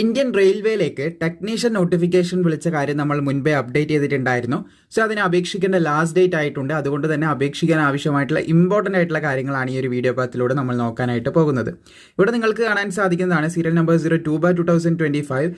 Indian റെയിൽവേയിലേക്ക് technician notification വിളിച്ച കാര്യം നമ്മൾ മുൻപേ അപ്ഡേറ്റ് ചെയ്തിട്ടുണ്ടായിരുന്നു. സോ അതിനെ അപേക്ഷിക്കേണ്ട ലാസ്റ്റ് ഡേറ്റ് ആയിട്ടുണ്ട്. അതുകൊണ്ട് തന്നെ അപേക്ഷിക്കാൻ ആവശ്യമായിട്ടുള്ള ഇമ്പോർട്ടന്റ് ആയിട്ടുള്ള കാര്യങ്ങളാണ് ഈ ഒരു വീഡിയോ പാത്തിലൂടെ നമ്മൾ നോക്കാനായിട്ട് പോകുന്നത്. ഇവിടെ നിങ്ങൾക്ക് കാണാൻ സാധിക്കുന്നതാണ് serial number zero two by two thousand five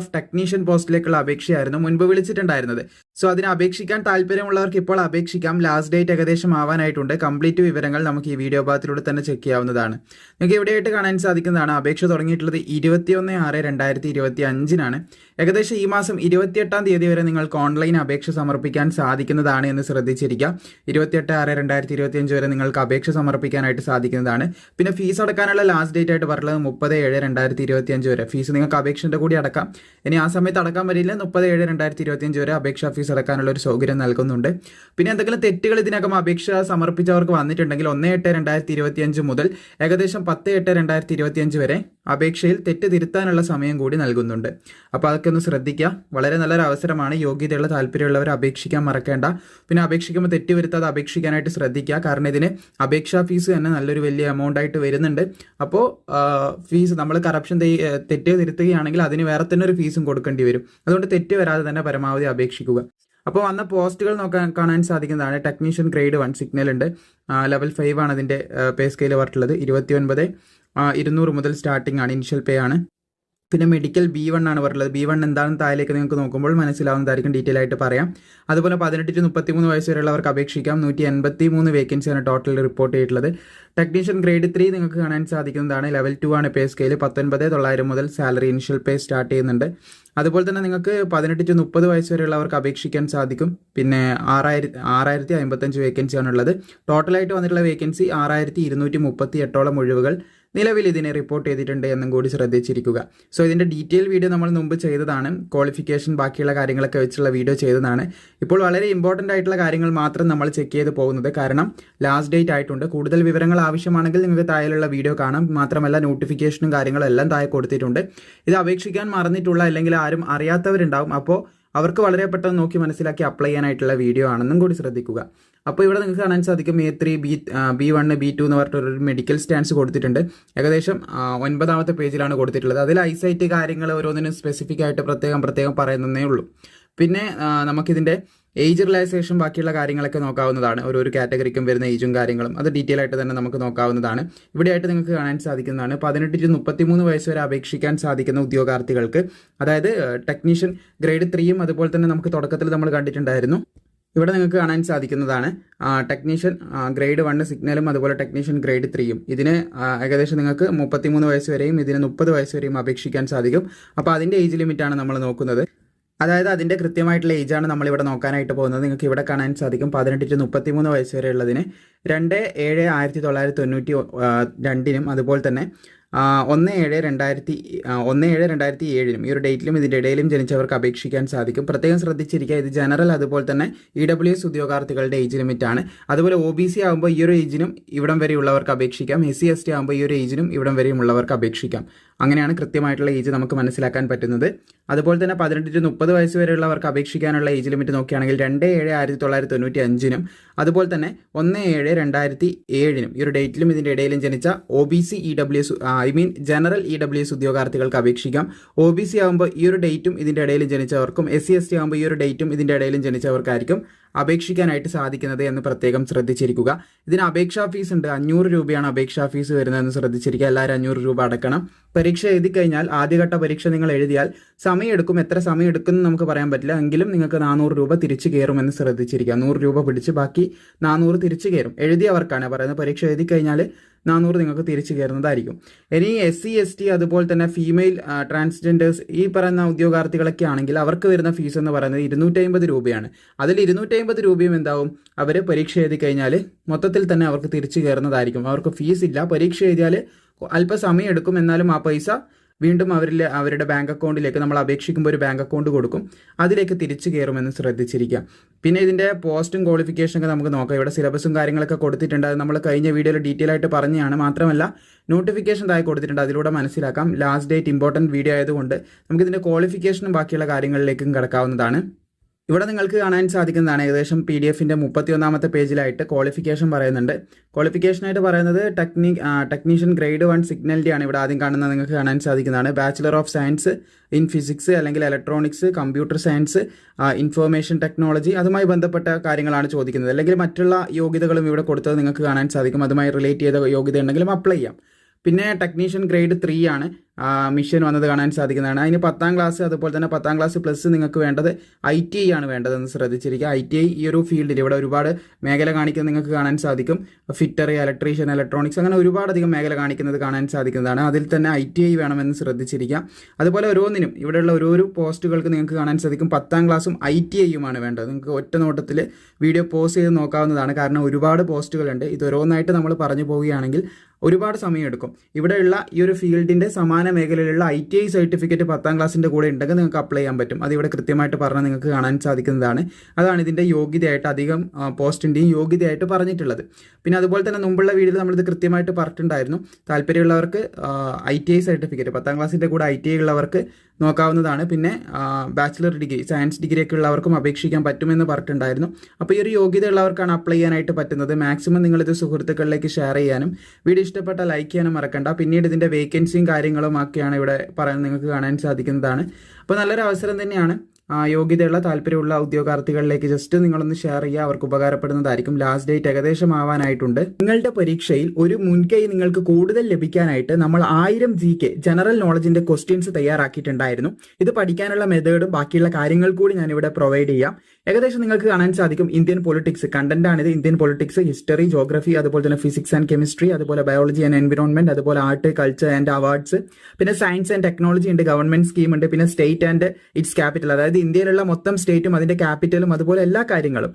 of technician പോസ്റ്റിലേക്കുള്ള അപേക്ഷയായിരുന്നു മുൻപ് വിളിച്ചിട്ടുണ്ടായിരുന്നത്. സോ അതിന് അപേക്ഷിക്കാൻ താല്പര്യമുള്ളവർക്ക് ഇപ്പോൾ അപേക്ഷിക്കാം. ലാസ്റ്റ് ഡേറ്റ് ഏകദേശം ആവാനായിട്ടുണ്ട്. കംപ്ലീറ്റ് വിവരങ്ങൾ നമുക്ക് ഈ വീഡിയോ പാത്തിലൂടെ തന്നെ ചെക്ക് ചെയ്യാവുന്നതാണ്. നിങ്ങൾക്ക് ഇവിടെയായിട്ട് കാണാൻ സാധിക്കുന്നതാണ്? അപേക്ഷ തുടങ്ങിയിട്ടുള്ളത് ഇരുപത്തിയൊന്ന് ആറ് രണ്ടായിരത്തി ഇരുപത്തി അഞ്ചിനാണ് ഏകദേശം ഈ മാസം ഇരുപത്തിയെട്ടാം തീയതി വരെ നിങ്ങൾക്ക് ഓൺലൈൻ അപേക്ഷ സമർപ്പിക്കാൻ സാധിക്കുന്നതാണ് എന്ന് ശ്രദ്ധിച്ചിരിക്കുക. ഇരുപത്തിയെട്ട് ആറ് രണ്ടായിരത്തി ഇരുപത്തി അഞ്ച് വരെ നിങ്ങൾക്ക് അപേക്ഷ സമർപ്പിക്കാനായിട്ട് സാധിക്കുന്നതാണ്. പിന്നെ ഫീസ് അടക്കാനുള്ള ലാസ്റ്റ് ഡേറ്റ് ആയിട്ട് പറഞ്ഞത് മുപ്പത് ഏഴ് രണ്ടായിരത്തി ഇരുപത്തി അഞ്ച് വരെ. ഫീസ് നിങ്ങൾക്ക് അപേക്ഷന്റെ കൂടി അടക്കാം. ഇനി ആ സമയത്ത് അടക്കാൻ പറ്റില്ല. മുപ്പത് ഏഴ് രണ്ടായിരത്തി ഇരുപത്തി അഞ്ച് വരെ അപേക്ഷാ ഫീസ് അടക്കാനുള്ള ഒരു സൗകര്യം നൽകുന്നുണ്ട്. പിന്നെ എന്തെങ്കിലും തെറ്റുകൾ ഇതിനകം അപേക്ഷ സമർപ്പിച്ചവർക്ക് വന്നിട്ടുണ്ടെങ്കിൽ ഒന്ന് എട്ട് രണ്ടായിരത്തി ഇരുപത്തി അഞ്ച് മുതൽ ഏകദേശം പത്ത് എട്ട് രണ്ടായിരത്തി ഇരുപത്തി അഞ്ച് വരെ അപേക്ഷയിൽ തെറ്റ് തിരുത്താനുള്ള സമയം കൂടി നൽകുന്നുണ്ട്. അപ്പോൾ അതൊക്കെ ഒന്ന് ശ്രദ്ധിക്കുക വളരെ നല്ലൊരു അവസരമാണ് യോഗ്യതയുള്ള താല്പര്യമുള്ളവർ അപേക്ഷിക്കാൻ മറക്കേണ്ട. പിന്നെ അപേക്ഷിക്കുമ്പോൾ തെറ്റി വരുത്താതെ അപേക്ഷിക്കാനായിട്ട് ശ്രദ്ധിക്കുക കാരണം ഇതിന് അപേക്ഷാ ഫീസ് തന്നെ നല്ലൊരു വലിയ എമൗണ്ട് ആയിട്ട് വരുന്നുണ്ട്. അപ്പോൾ ഫീസ് നമ്മൾ കറപ്ഷൻ തെറ്റ് തിരുത്തുകയാണെങ്കിൽ അതിന് വേറെ തന്നെ ഒരു ഫീസും കൊടുക്കേണ്ടി വരും. അതുകൊണ്ട് തെറ്റ് വരാതെ തന്നെ പരമാവധി അപേക്ഷിക്കുക. അപ്പോൾ വന്ന പോസ്റ്റുകൾ നോക്കാൻ കാണാൻ സാധിക്കുന്നതാണ്. ടെക്നീഷ്യൻ ഗ്രേഡ് വൺ സിഗ്നൽ ഉണ്ട്. ലെവൽ ഫൈവ് ആണ് അതിന്റെ പേ സ്കെയിൽ പറഞ്ഞിട്ടുള്ളത് ഇരുപത്തി ഒൻപത് ഇരുന്നൂറ് മുതൽ സ്റ്റാർട്ടിംഗ് ആണ്. ഇനിഷ്യൽ പേ ആണ്. പിന്നെ മെഡിക്കൽ ബി വൺ ആണ് പറയുന്നത് ബി വൺ എന്താണെന്ന് താഴേക്ക് നിങ്ങൾക്ക് നോക്കുമ്പോൾ മനസ്സിലാവുന്നതായിരിക്കും. ഡീറ്റെയിൽ ആയിട്ട് പറയാം. അതുപോലെ പതിനെട്ട് ടു മുപ്പത്തി മൂന്ന് വയസ്സ് വരെയുള്ളവർക്ക് അപേക്ഷിക്കാം. നൂറ്റി എൺപത്തി മൂന്ന് വേക്കൻസിയാണ് ടോട്ടൽ റിപ്പോർട്ട് ചെയ്തിട്ടുള്ളത്. ടെക്നീഷ്യൻ ഗ്രേഡ് ത്രീ നിങ്ങൾക്ക് കാണാൻ സാധിക്കുന്നതാണ്. ലെവൽ ടു ആണ് പേ സ്കെയിൽ പത്തൊൻപത് തൊള്ളായിരം മുതൽ സാലറി ഇനിഷ്യൽ പേ സ്റ്റാർട്ട് ചെയ്യുന്നുണ്ട്. അതുപോലെ തന്നെ നിങ്ങൾക്ക് പതിനെട്ട് ടു മുപ്പത് വയസ്സ് വരെയുള്ളവർക്ക് അപേക്ഷിക്കാൻ സാധിക്കും. പിന്നെ ആറായിരത്തി ആറായിരത്തി അമ്പത്തഞ്ച് വേക്കൻസിയാണുള്ളത് ടോട്ടലായിട്ട് വന്നിട്ടുള്ള വേക്കൻസി ആറായിരത്തി ഇരുന്നൂറ്റി മുപ്പത്തി എട്ടോളം ഒഴിവുകൾ. നിലവിൽ ഇതിനെ റിപ്പോർട്ട് ചെയ്തിട്ടുണ്ട് എന്നും കൂടി ശ്രദ്ധിച്ചിരിക്കുക. സോ ഇതിന്റെ ഡീറ്റെയിൽ വീഡിയോ നമ്മൾ മുമ്പ് ചെയ്തതാണ്. ക്വാളിഫിക്കേഷൻ ബാക്കിയുള്ള കാര്യങ്ങളൊക്കെ വെച്ചുള്ള വീഡിയോ ചെയ്തതാണ്. ഇപ്പോൾ വളരെ ഇമ്പോർട്ടന്റ് ആയിട്ടുള്ള കാര്യങ്ങൾ മാത്രം നമ്മൾ ചെക്ക് ചെയ്ത് പോകുന്നത്. കാരണം ലാസ്റ്റ് ഡേറ്റ് ആയിട്ടുണ്ട്. കൂടുതൽ വിവരങ്ങൾ ആവശ്യമാണെങ്കിൽ നിങ്ങൾക്ക് താഴെയുള്ള വീഡിയോ കാണാം. മാത്രമല്ല നോട്ടിഫിക്കേഷനും കാര്യങ്ങളും എല്ലാം താഴെ കൊടുത്തിട്ടുണ്ട്. ഇത് അപേക്ഷിക്കാൻ മറന്നിട്ടുള്ള അല്ലെങ്കിൽ ആരും അറിയാത്തവരുണ്ടാവും. അപ്പോൾ അവർക്ക് വളരെ പെട്ടെന്ന് നോക്കി മനസ്സിലാക്കി അപ്ലൈ ചെയ്യാനായിട്ടുള്ള വീഡിയോ ആണെന്നും കൂടി ശ്രദ്ധിക്കുക. അപ്പോൾ ഇവിടെ നിങ്ങൾക്ക് കാണാൻ സാധിക്കും A three B B one B two എന്ന് പറഞ്ഞിട്ട് ഒരു മെഡിക്കൽ സ്റ്റാൻസ് കൊടുത്തിട്ടുണ്ട്. ഏകദേശം ഒൻപതാമത്തെ പേജിലാണ് കൊടുത്തിട്ടുള്ളത്. അതിൽ ഐസൈറ്റ് കാര്യങ്ങൾ ഓരോന്നിനും സ്പെസിഫിക് ആയിട്ട് പ്രത്യേകം പ്രത്യേകം പറയുന്നതേ ഉള്ളൂ. പിന്നെ നമുക്കിതിന്റെ ഏജ് റിലാക്സേഷൻ ബാക്കിയുള്ള കാര്യങ്ങളൊക്കെ നോക്കാവുന്നതാണ്. ഓരോ കാറ്റഗറിക്കും വരുന്ന ഏജും കാര്യങ്ങളും. അത് ഡീറ്റെയിൽ ആയിട്ട് തന്നെ നമുക്ക് നോക്കാവുന്നതാണ്. ഇവിടെയായിട്ട് നിങ്ങൾക്ക് കാണാൻ സാധിക്കുന്നതാണ് പതിനെട്ട് ടു മുപ്പത്തിമൂന്ന് വയസ്സ് വരെ അപേക്ഷിക്കാൻ സാധിക്കുന്ന ഉദ്യോഗാർത്ഥികൾക്ക്. അതായത് ടെക്നീഷ്യൻ ഗ്രേഡ് ത്രീയും അതുപോലെ തന്നെ നമുക്ക് തുടക്കത്തിൽ നമ്മൾ കണ്ടിട്ടുണ്ടായിരുന്നു. ഇവിടെ നിങ്ങൾക്ക് കാണാൻ സാധിക്കുന്നതാണ് ടെക്നീഷ്യൻ ഗ്രേഡ് വണ്ണ് സിഗ്നലും അതുപോലെ ടെക്നീഷ്യൻ ഗ്രേഡ് ത്രീയും ഇതിന് ഏകദേശം നിങ്ങൾക്ക് മുപ്പത്തിമൂന്ന് വയസ്സ് വരെയും ഇതിന് മുപ്പത് വയസ്സ് വരെയും അപേക്ഷിക്കാൻ സാധിക്കും. അപ്പോൾ അതിന്റെ ഏജ് ലിമിറ്റാണ് നമ്മൾ നോക്കുന്നത്. അതായത് അതിന്റെ കൃത്യമായിട്ടുള്ള ഏജാണ് നമ്മളിവിടെ നോക്കാനായിട്ട് പോകുന്നത്. നിങ്ങൾക്ക് ഇവിടെ കാണാൻ സാധിക്കും. പതിനെട്ട് ടു മുപ്പത്തിമൂന്ന് വയസ്സ് വരെ ഉള്ളതിന് രണ്ട് ഏഴ് ആയിരത്തി തൊള്ളായിരത്തി തൊണ്ണൂറ്റി രണ്ടിനും അതുപോലെ തന്നെ ഒന്ന് ഏഴ് രണ്ടായിരത്തി ഒന്ന് ഏഴ് രണ്ടായിരത്തി ഏഴിലും ഈ ഒരു ഡേറ്റിലും ഇതിന്റെ ഇടയിലും ജനിച്ചവർക്ക് അപേക്ഷിക്കാൻ സാധിക്കും. പ്രത്യേകം ശ്രദ്ധിച്ചിരിക്കുക ഇത് ജനറൽ അതുപോലെ തന്നെ ഇ ഡബ്ല്യു എസ് ഉദ്യോഗാർത്ഥികളുടെ ഏജ് ലിമിറ്റ് ആണ് അതുപോലെ ഒ ബി സി ആകുമ്പോൾ ഈ ഒരു ഏജിനും ഇവിടം വരെയുള്ളവർക്ക് അപേക്ഷിക്കാം. എസ് സി എസ് ടി ആകുമ്പോൾ ഈ ഒരു ഏജിനും ഇവിടം വരെയുമുള്ളവർക്ക് അപേക്ഷിക്കാം. അങ്ങനെയാണ് കൃത്യമായിട്ടുള്ള ഏജ് നമുക്ക് മനസ്സിലാക്കാൻ പറ്റുന്നത്. അതുപോലെ തന്നെ പതിനെട്ട് ടു മുപ്പത് വയസ്സ് വരെയുള്ളവർക്ക് അപേക്ഷിക്കാനുള്ള ഏജ് ലിമിറ്റ് നോക്കുകയാണെങ്കിൽ രണ്ട് ഏഴ് ആയിരത്തി തൊള്ളായിരത്തി തൊണ്ണൂറ്റി അഞ്ചിനും അതുപോലെ തന്നെ ഒന്ന് ഏഴ് രണ്ടായിരത്തി ഏഴിനും. ഈ ഒരു ഡേറ്റിലും ഇതിന്റെ ഇടയിലും ജനിച്ച O B C E W S I mean general E W S ഉദ്യോഗാർത്ഥികൾക്ക് അപേക്ഷിക്കാം. ഒ ബി സി ആകുമ്പോൾ ഈ ഒരു ഡേറ്റും ഇതിന്റെ ഇടയിലും ജനിച്ചവർക്കും എസ് സി എസ് ടി ആകുമ്പോൾ ഈ ഒരു ഡേറ്റും ഇതിന്റെ ഇടയിലും ജനിച്ചവർക്കായിരിക്കും. അപേക്ഷിക്കാനായിട്ട് സാധിക്കുന്നത് എന്ന് പ്രത്യേകം ശ്രദ്ധിച്ചിരിക്കുക. ഇതിന് അപേക്ഷാ ഫീസ് ഉണ്ട്. അഞ്ഞൂറ് രൂപയാണ് അപേക്ഷാ ഫീസ് വരുന്നതെന്ന് ശ്രദ്ധിച്ചിരിക്കുക. എല്ലാവരും അഞ്ഞൂറ് രൂപ അടക്കണം. പരീക്ഷ എഴുതി കഴിഞ്ഞാൽ ആദ്യഘട്ട പരീക്ഷ നിങ്ങൾ എഴുതിയാൽ സമയമെടുക്കും. എത്ര സമയം എടുക്കും നമുക്ക് പറയാൻ പറ്റില്ല. എങ്കിലും നിങ്ങൾക്ക് നാനൂറ് രൂപ തിരിച്ചു കയറുമെന്ന് ശ്രദ്ധിച്ചിരിക്കുക. നൂറ് രൂപ പിടിച്ച് ബാക്കി നാനൂറ് തിരിച്ചു കയറും. എഴുതിയവർക്കാണ് പറയുന്നത്. പരീക്ഷ എഴുതി കഴിഞ്ഞാൽ നാനൂറ് നിങ്ങൾക്ക് തിരിച്ചു കയറുന്നതായിരിക്കും. ഇനി എസ് സി എസ് ടി അതുപോലെ തന്നെ ഫീമെയിൽ ട്രാൻസ്ജെൻഡേഴ്സ് ഈ പറയുന്ന ഉദ്യോഗാർത്ഥികളൊക്കെ ആണെങ്കിൽ അവർക്ക് വരുന്ന ഫീസ് എന്ന് പറയുന്നത് ഇരുന്നൂറ്റി രൂപയാണ്. അതിൽ ഇരുന്നൂറ്റി രൂപയും എന്താവും? അവർ പരീക്ഷ എഴുതി കഴിഞ്ഞാൽ മൊത്തത്തിൽ തന്നെ അവർക്ക് തിരിച്ചു കയറുന്നതായിരിക്കും. അവർക്ക് ഫീസ് ഇല്ല. പരീക്ഷ എഴുതിയാൽ അല്പസമയം എടുക്കും. എന്നാലും ആ പൈസ വീണ്ടും അവരിൽ അവരുടെ ബാങ്ക് അക്കൗണ്ടിലേക്ക് നമ്മൾ അപേക്ഷിക്കുമ്പോൾ ഒരു ബാങ്ക് അക്കൗണ്ട് കൊടുക്കും. അതിലേക്ക് തിരിച്ചു കയറുമെന്ന് ശ്രദ്ധിച്ചിരിക്കുക. പിന്നെ ഇതിന്റെ പോസ്റ്റും ക്വാളിഫിക്കേഷൻ ഒക്കെ നമുക്ക് നോക്കാം. ഇവിടെ സിലബസും കാര്യങ്ങളൊക്കെ കൊടുത്തിട്ടുണ്ട്. അത് നമ്മൾ കഴിഞ്ഞ വീഡിയോയിൽ ഡീറ്റെയിൽ ആയിട്ട് പറഞ്ഞതാണ്. മാത്രമല്ല നോട്ടിഫിക്കേഷൻ താഴെ കൊടുത്തിട്ടുണ്ട്. അതിലൂടെ മനസ്സിലാക്കാം. ലാസ്റ്റ് ഡേറ്റ് ഇമ്പോർട്ടന്റ് വീഡിയോ ആയതുകൊണ്ട് നമുക്കിതിന്റെ ക്വാളിഫിക്കേഷനും ബാക്കിയുള്ള കാര്യങ്ങളിലേക്കും കിടക്കാവുന്നതാണ്. ഇവിടെ നിങ്ങൾക്ക് കാണാൻ സാധിക്കുന്നതാണ് ഏകദേശം പി ഡി എഫിന്റെ മുപ്പത്തി ഒന്നാമത്തെ പേജിലായിട്ട് ക്വാളിഫിക്കേഷൻ പറയുന്നുണ്ട്. ക്വാളിഫിക്കേഷനായിട്ട് പറയുന്നത് ടെക്നി ടെക്നീഷ്യൻ ഗ്രേഡ് വൺ സിഗ്നലിറ്റി ആണ് ഇവിടെ ആദ്യം കാണുന്നത് നിങ്ങൾക്ക് കാണാൻ സാധിക്കുന്നതാണ്. Bachelor of science in physics അല്ലെങ്കിൽ electronics computer science information technology അതുമായി ബന്ധപ്പെട്ട കാര്യങ്ങളാണ് ചോദിക്കുന്നത്. അല്ലെങ്കിൽ മറ്റുള്ള യോഗ്യതകളും ഇവിടെ കൊടുത്തത് നിങ്ങൾക്ക് കാണാൻ സാധിക്കും. അതുമായി റിലേറ്റ് ചെയ്ത യോഗ്യത ഉണ്ടെങ്കിലും അപ്ലൈ ചെയ്യാം. പിന്നെ ടെക്നീഷ്യൻ ഗ്രേഡ് ത്രീ ആണ്. മിഷൻ വന്നത് കാണാൻ സാധിക്കുന്നതാണ്. അതിന് പത്താം ക്ലാസ് അതുപോലെ തന്നെ പത്താം ക്ലാസ് പ്ലസ് നിങ്ങൾക്ക് വേണ്ടത് ഐ ടി ഐ ആണ് വേണ്ടതെന്ന് ശ്രദ്ധിച്ചിരിക്കുക. ഐ ടി ഐ ഈ ഒരു ഫീൽഡിൽ ഇവിടെ ഒരുപാട് മേഖല കാണിക്കുന്നത് നിങ്ങൾക്ക് കാണാൻ സാധിക്കും. ഫിറ്റർ ഇലക്ട്രീഷ്യൻ ഇലക്ട്രോണിക്സ് അങ്ങനെ ഒരുപാടധികം മേഖല കാണിക്കുന്നത് കാണാൻ സാധിക്കുന്നതാണ്. അതിൽ തന്നെ ഐ ടി ഐ വേണമെന്ന് ശ്രദ്ധിച്ചിരിക്കുക. അതുപോലെ ഓരോന്നിനും ഇവിടെയുള്ള ഓരോരോ പോസ്റ്റുകൾക്ക് നിങ്ങൾക്ക് കാണാൻ സാധിക്കും. പത്താം ക്ലാസ്സും ഐ ടി ഐയുമാണ് വേണ്ടത്. നിങ്ങൾക്ക് ഒറ്റ നോട്ടത്തിൽ വീഡിയോ പോസ്റ്റ് ചെയ്ത് നോക്കാവുന്നതാണ്. കാരണം ഒരുപാട് പോസ്റ്റുകളുണ്ട് ഇത് ഓരോന്നായിട്ട് നമ്മൾ പറഞ്ഞു പോവുകയാണെങ്കിൽ ഒരുപാട് സമയമെടുക്കും. ഇവിടെയുള്ള ഈ ഒരു ഫീൽഡിന്റെ സമാന മേഖലയിലുള്ള ഐ ടി ഐ സർട്ടിഫിക്കറ്റ് പത്താം ക്ലാസ്സിന്റെ കൂടെ ഉണ്ടെങ്കിൽ നിങ്ങൾക്ക് അപ്ലൈ ചെയ്യാൻ പറ്റും. അത് ഇവിടെ കൃത്യമായിട്ട് പറഞ്ഞാൽ നിങ്ങൾക്ക് കാണാൻ സാധിക്കുന്നതാണ്. അതാണ് ഇതിന്റെ യോഗ്യതയായിട്ട് അധികം പോസ്റ്റിന്റെയും യോഗ്യതയായിട്ട് പറഞ്ഞിട്ടുള്ളത്. പിന്നെ അതുപോലെ തന്നെ മുമ്പുള്ള വീഡിയോയിൽ നമ്മളിത് കൃത്യമായിട്ട് പറഞ്ഞിട്ടുണ്ടായിരുന്നു. താല്പര്യമുള്ളവർക്ക് ഐ ടി ഐ സർട്ടിഫിക്കറ്റ് പത്താം ക്ലാസ്സിന്റെ കൂടെ ഐ ടി ഐ ഉള്ളവർക്ക് നോക്കാവുന്നതാണ്. പിന്നെ ബാച്ചിലർ ഡിഗ്രി സയൻസ് ഡിഗ്രി ഒക്കെ ഉള്ളവർക്കും അപേക്ഷിക്കാൻ പറ്റുമെന്ന് പറഞ്ഞിട്ടുണ്ടായിരുന്നു. അപ്പോൾ ഈ ഒരു യോഗ്യത ഉള്ളവർക്കാണ് അപ്ലൈ ചെയ്യാനായിട്ട് പറ്റുന്നത്. മാക്സിമം നിങ്ങളിത് സുഹൃത്തുക്കളിലേക്ക് ഷെയർ ചെയ്യാനും വീഡിയോ ഇഷ്ടപ്പെട്ട ലൈക്ക് ചെയ്യാനും മറക്കണ്ട. പിന്നീട് ഇതിന്റെ വേക്കൻസിയും കാര്യങ്ങളും ഒക്കെയാണ് ഇവിടെ പറയാൻ നിങ്ങൾക്ക് കാണാൻ സാധിക്കുന്നതാണ്. അപ്പോൾ നല്ലൊരു അവസരം തന്നെയാണ്. യോഗ്യതയുള്ള താല്പര്യമുള്ള ഉദ്യോഗാർത്ഥികളിലേക്ക് ജസ്റ്റ് നിങ്ങളൊന്ന് ഷെയർ ചെയ്യുക. അവർക്ക് ഉപകാരപ്പെടുന്നതായിരിക്കും. ലാസ്റ്റ് ഡേറ്റ് ഏകദേശം ആവാനായിട്ടുണ്ട്. നിങ്ങളുടെ പരീക്ഷയിൽ ഒരു മുൻകൈ നിങ്ങൾക്ക് കൂടുതൽ ലഭിക്കാനായിട്ട് നമ്മൾ ആയിരം ജി കെ ജനറൽ നോളജിന്റെ ക്വസ്റ്റ്യൻസ് തയ്യാറാക്കിയിട്ടുണ്ടായിരുന്നു. ഇത് പഠിക്കാനുള്ള മെത്തേഡും ബാക്കിയുള്ള കാര്യങ്ങൾ കൂടി ഞാൻ ഇവിടെ പ്രൊവൈഡ് ചെയ്യാം. ഏകദേശം നിങ്ങൾക്ക് കാണാൻ സാധിക്കും ഇന്ത്യൻ പൊളിറ്റിക്സ് കണ്ടന്റ് ആണിത്. ഇന്ത്യൻ പൊളിറ്റിക്സ് ഹിസ്റ്ററി ജോഗ്രഫി അതുപോലെ തന്നെ ഫിസിക്സ് ആൻഡ് കെമിസ്ട്രി അതുപോലെ ബയോളജി ആൻഡ് എൻവിറോൺമെന്റ് അതുപോലെ ആർട്ട് കൾച്ചർ ആൻഡ് അവാർഡ്സ് പിന്നെ സയൻസ് ആൻഡ് ടെക്നോളജി ഉണ്ട്. ഗവൺമെന്റ് സ്കീം ഉണ്ട്. പിന്നെ സ്റ്റേറ്റ് ആൻഡ് ഇറ്റ്സ് ക്യാപിറ്റൽ അതായത് ഇന്ത്യയിലുള്ള മൊത്തം സ്റ്റേറ്റും അതിന്റെ ക്യാപിറ്റലും അതുപോലെ എല്ലാ കാര്യങ്ങളും.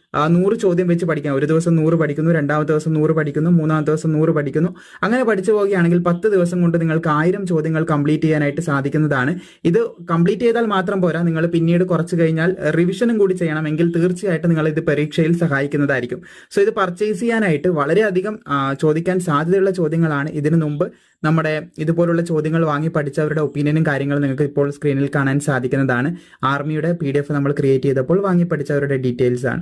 നൂറ് ചോദ്യം വെച്ച് പഠിക്കാം. ഒരു ദിവസം നൂറ് പഠിക്കുന്നു രണ്ടാമത്തെ ദിവസം നൂറ് പഠിക്കുന്നു മൂന്നാമത്തെ ദിവസം നൂറ് പഠിക്കുന്നു. അങ്ങനെ പഠിച്ചു പോവുകയാണെങ്കിൽ പത്ത് ദിവസം കൊണ്ട് നിങ്ങൾക്ക് ആയിരം ചോദ്യങ്ങൾ കംപ്ലീറ്റ് ചെയ്യാനായിട്ട് സാധിക്കുന്നതാണ്. ഇത് കംപ്ലീറ്റ് ചെയ്താൽ മാത്രം പോരാ. നിങ്ങൾ പിന്നീട് കുറച്ച് കഴിഞ്ഞാൽ റിവിഷനും കൂടി ചെയ്യണമെങ്കിൽ തീർച്ചയായിട്ടും നിങ്ങൾ ഇത് പരീക്ഷയിൽ സഹായിക്കുന്നതായിരിക്കും. സോ ഇത് പർച്ചേസ് ചെയ്യാനായിട്ട് വളരെയധികം ആ, ചോദിക്കാൻ സാധ്യതയുള്ള ചോദ്യങ്ങളാണ്. ഇതിനു മുമ്പ് നമ്മുടെ ഇതുപോലുള്ള ചോദ്യങ്ങൾ വാങ്ങി പഠിച്ചവരുടെ ഒപ്പീനിയനും കാര്യങ്ങളും നിങ്ങൾക്ക് ഇപ്പോൾ സ്ക്രീനിൽ കാണാൻ സാധിക്കുന്നതാണ്. ആർമിയുടെ പി നമ്മൾ ക്രിയേറ്റ് ചെയ്തപ്പോൾ വാങ്ങി പഠിച്ചവരുടെ ഡീറ്റെയിൽസ് ആണ്.